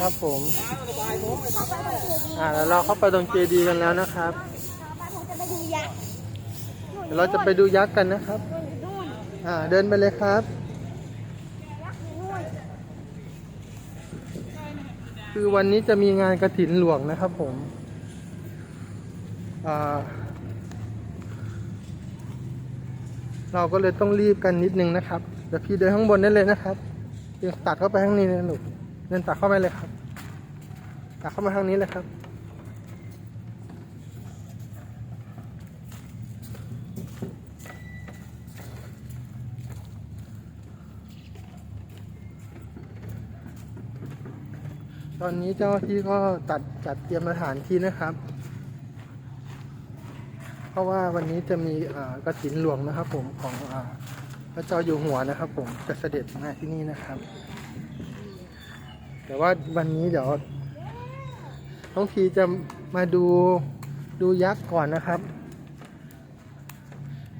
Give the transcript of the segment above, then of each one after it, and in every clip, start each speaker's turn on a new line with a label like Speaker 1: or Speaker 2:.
Speaker 1: ครับผม
Speaker 2: อ่า
Speaker 1: แล้วเราเข้าไปตรงเจดีกันแล้วนะครับ
Speaker 2: ต่อไปผมจะไปดูยักษ์
Speaker 1: เดี๋ยวเราจะไปดูยักษ์กันนะครับ อ่าเดินไปเลยครับ คือวันนี้จะมีงานกระถินหลวงนะครับผม อ่า เราก็เลยต้องรีบกันนิดนึงนะครับ เดี๋ยวพี่เดินข้างบนได้เลยนะครับเดินตัดเข้าไปข้างนี้เลยลูก เดินตัดเข้าไปเลยครับ ตัดเข้ามาทางนี้เลยครับ ตอนนี้เจ้าที่ก็ตัดจัดเตรียมสถานที่นะครับ เพราะว่าวันนี้จะมีกระถินหลวงนะครับ ผมของอพระเจ้าอยู่หัวนะครับ ผมจะเสด็จมาที่นี่นะครับ แต่ว่าวันนี้เดี๋ยวน้องพีจะมาดูดูยักษ์ก่อนนะครับ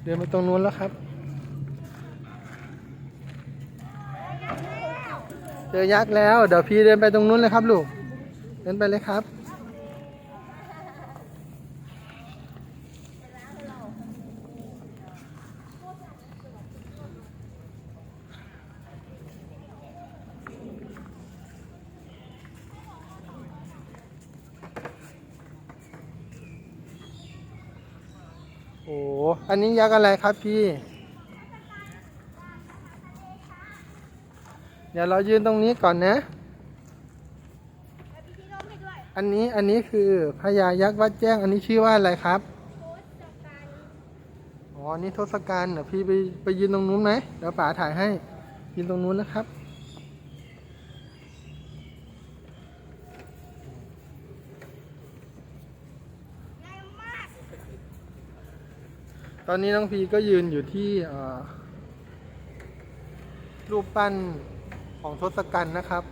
Speaker 1: เดินไปตรงนู้นแล้วครับ เจอยักษ์แล้ว เดี๋ยวพี่เดินไปตรงนู้นเลยครับลูก เดินไปเลยครับ โอันนี้ยักษ์อะไรครับพี่ เดี๋ยวเรายืนตรงนี้ก่อนนะ อันนี้อันนี้คือพญายักษ์วัดแจ้ง อันนี้ชื่อว่าอะไรครับอ๋อนี่ทศกัณฐ์เดี๋ยวพี่ไปไปยืนตรงนู้นไหมเดี๋ยวป๋าถ่ายให้ยืนตรงนู้นนะครับ
Speaker 2: ง่ายมาก
Speaker 1: ตอนนี้น้องพีก็ยืนอยู่ที่เอ่อรูปปั้นของทศกัณฐ์นะครับ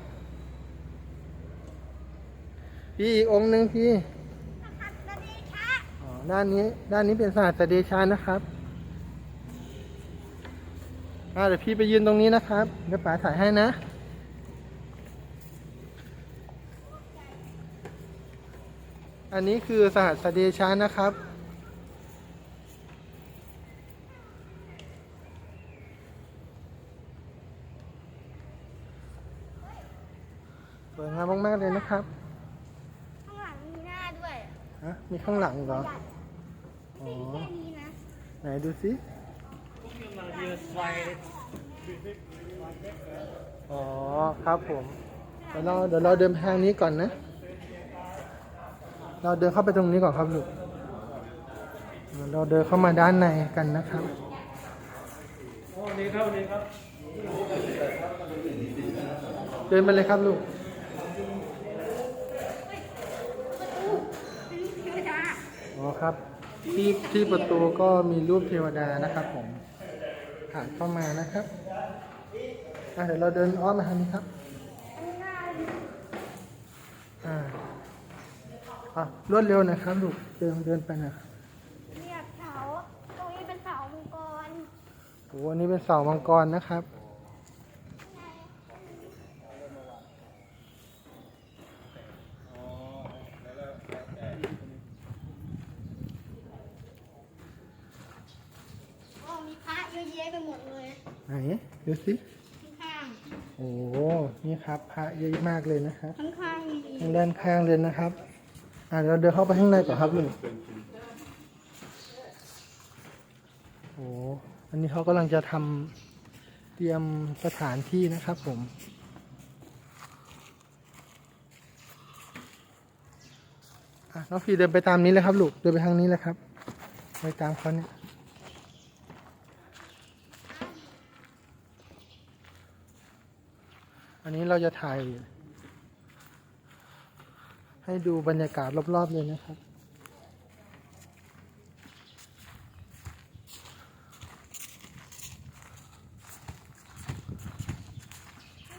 Speaker 1: พี่อีกองค์หนึ่งพี่
Speaker 2: หัสดีค่ะ
Speaker 1: อ๋อด้านนี้ด้านนี้เป็นสหัสเดชานะครับอ่าเดี๋ยวพี่ไปยืนตรงนี้นะครับเดี๋ยวป๋าถ่ายให้นะ อันนี้คือสหัสเดชานะครับ วยงามมากๆเลยนะครับ
Speaker 2: ข้างหลังมีหน้าด้วย
Speaker 1: ฮะมีข้างหลังเหรอ
Speaker 2: ใหญ่
Speaker 1: อ๋อ
Speaker 2: แค่นี้นะ
Speaker 1: ไหนดูสิอ๋อครับผมเดี๋ยวเราเดี๋ยวเราเดินไปทางนี้ก่อนนะ เราเดินเข้าไปตรงนี้ก่อนครับลูกเดี๋ยวเราเดินเข้ามาด้านในกันนะครับเดินไปเลยครับลูก
Speaker 2: เทวดา
Speaker 1: อ๋อ ครับ ที่ที่ประตูก็มีรูปเทวดานะครับผมผ่านเข้ามานะครับอะเดี๋ยวเราเดินอ้อมมาทางนี้ครับ
Speaker 2: ข้างหน้า
Speaker 1: อ่าอะรวดเร็วหนะครับลูกเดินเดินไปนะครับ
Speaker 2: เรียบเสาตรงนี้เป็นเสามังกร
Speaker 1: โอ้อันนี้เป็นเสามังกรนะครับ
Speaker 2: อ๋อมีพระ เยอะแยะไปหมดเลย
Speaker 1: ไหนดูสิ
Speaker 2: ข้าง
Speaker 1: โอ้นี่ครับพระเยอะมากเลยนะครับ
Speaker 2: ๆข้างๆมี
Speaker 1: ทางด้านข้างเลยนะครับ อ่าเราเดินเข้าไปข้างในก่อนครับลุงโอ้อันนี้เขากำลังจะทำเตรียมสถานที่นะครับผมอะน้องพีเดินไปตามนี้เลยครับลูกเดินไปทางนี้เลยครับ ไปตามเขาเนี่ย อันนี้เราจะถ่ายให้ดูบรรยากาศรอบๆเลยนะครับ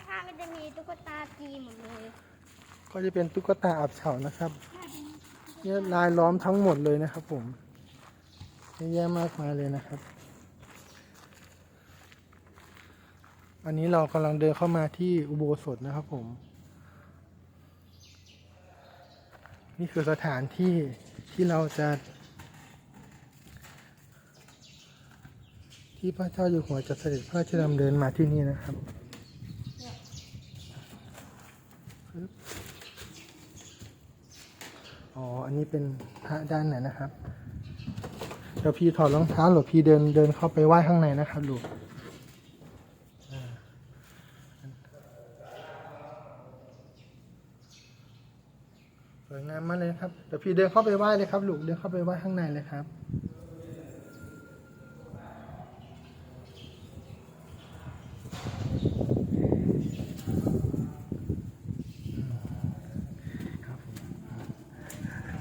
Speaker 2: ข้างๆมันจะมีตุ๊กตาจีนหมดเลย
Speaker 1: ก็จะเป็นตุ๊กตาอับเฉานะครับเนี่ยลายล้อมทั้งหมดเลยนะครับผมเยอะแยะมากมายเลยนะครับ อันนี้เรากำลังเดินเข้ามาที่อุโบสถนะครับผม นี่คือสถานที่ที่เราจะ ที่พระเจ้าอยู่หัวจะเสด็จพระราชดำเนินมาที่นี่นะครับอ๋อ อันนี้เป็นพระด้านไหนนะครับ เดี๋ยวพี่ถอดรองเท้าหรือพี่เดินเดินเข้าไปไหว้ข้างในนะครับหลวง ครับเดี๋ยวพี่เดินเข้าไปไหว้เลยครับลูกเดินเข้าไปไหว้ข้างในเลยครับ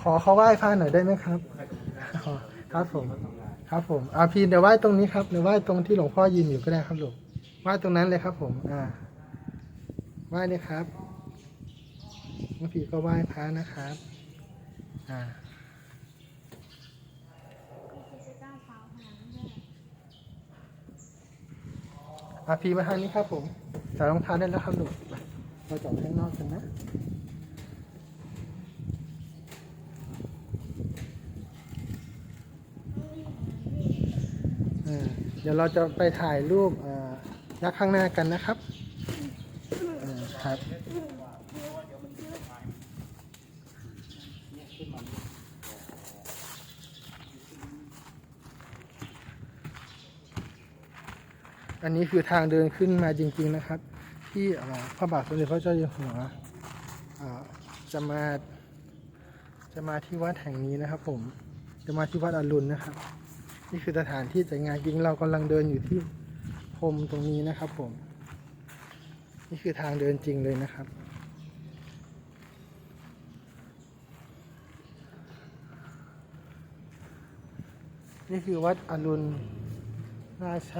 Speaker 1: ขอเขาไหว้พระหน่อยได้ไหมครับขอครับผม ครับผมอาพีเดี๋ยวไหว้ตรงนี้ครับเดี๋ยวไหว้ตรงที่หลวงพ่อยืนอยู่ก็ได้ครับลูกไหว้ตรงนั้นเลยครับ ผม อ่าไหว้เลยครับน้องพี่ก็ไหว้พระนะครับ อ่า
Speaker 2: จะก้าท่า
Speaker 1: พีมาทางนี้ครับผมใส่รองเท้าได้แล้วครับลูเราจอดข้างนอกกันนะเดี๋ยวเราจะไปถ่ายรูปยักษ์ข้างหน้ากันนะครับอ่าครับ อันนี้คือทางเดินขึ้นมาจริง ๆนะครับ ที่พระบาทสมเด็จพระเจ้าอยู่หัวจะมาจะมาที่วัดแห่งนี้นะครับ ผมจะมาที่วัดอรุณนะครับ นี่คือสถานที่จัดงานจริงเรากำลังเดินอยู่ที่พรมตรงนี้นะครับ ผม นี่คือทางเดินจริงเลยนะครับนี่คือวัดอรุณราช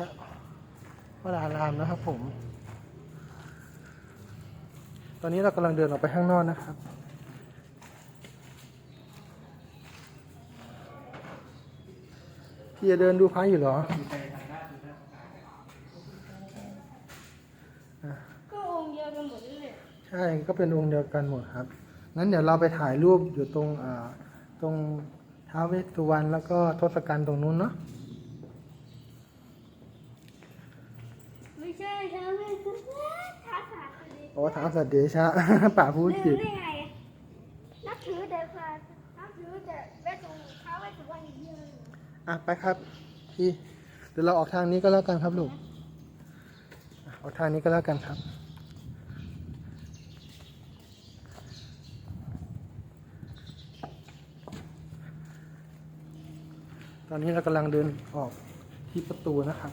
Speaker 1: วรารามนะครับผม ตอนนี้เรากำลังเดินออกไปข้างนอกนะครับ พี่จะเดินดูพระอยู่เหรอ
Speaker 2: ก็องค์เดียวกันหมดเลย
Speaker 1: ใช่ก็เป็นองค์เดียวกันหมดครับ งั้นเดี๋ยวเราไปถ่ายรูปอยู่ตรงอ่าตรงท้าวเวสสุวรรณแล้วก็ทศกัณฐ์ตรงนู้นเนาะ
Speaker 2: ไม่ใช่ท้าวเวสสุวรรณท้าวสาสดี
Speaker 1: โอ้ท้าวสัตว์เดชะ ป่าพูด
Speaker 2: ลื
Speaker 1: ผิ
Speaker 2: ม
Speaker 1: ด
Speaker 2: ได้ไงนับถือแต่พระนับถือแต่เวสสุท้าวเวสสุวรรณอย่างเดียวเลย
Speaker 1: อะไปครับพี่เดี๋ยวเราออกทางนี้ก็แล้วกันครับลูกอะออกทางนี้ก็แล้วกันครับตอนนี้เรากำลังเดินออกที่ประตูนะครับ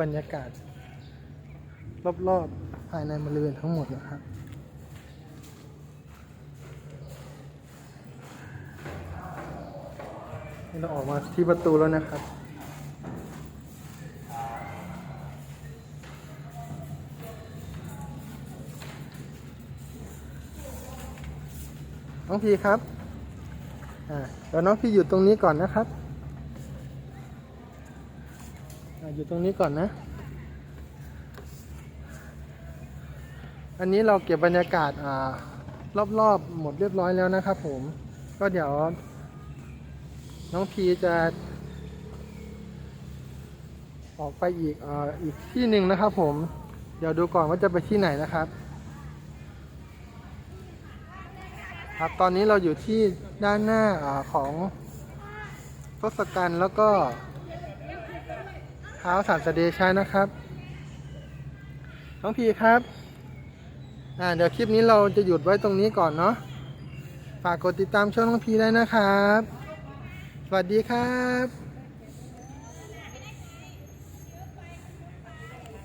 Speaker 1: บรรยากาศ รอบๆภายในบริเวณทั้งหมดนะครับนี่เราออกมาที่ประตูแล้วนะครับ น้องพีครับ อ่าเดี๋ยวน้องพี่อยู่ตรงนี้ก่อนนะครับ อยู่ตรงนี้ก่อนนะ อันนี้เราเก็บบรรยากาศอ่ารอบๆ หมดเรียบร้อยแล้วนะครับผม ก็เดี๋ยวน้องพีจะ ออกไปอีกออีกที่หนึ่งนะครับผม เดี๋ยวดูก่อนว่าจะไปที่ไหนนะครับ ครับตอนนี้เราอยู่ที่ด้านหน้าอาของทศกัณฐ์แล้วก็ เท้าวสัตเดชานะครับ น้องพีครับ อ่า เดี๋ยวคลิปนี้เราจะหยุดไว้ตรงนี้ก่อนเนาะ ฝากกดติดตามช่องน้องพีได้นะครับ สวัสดีครับ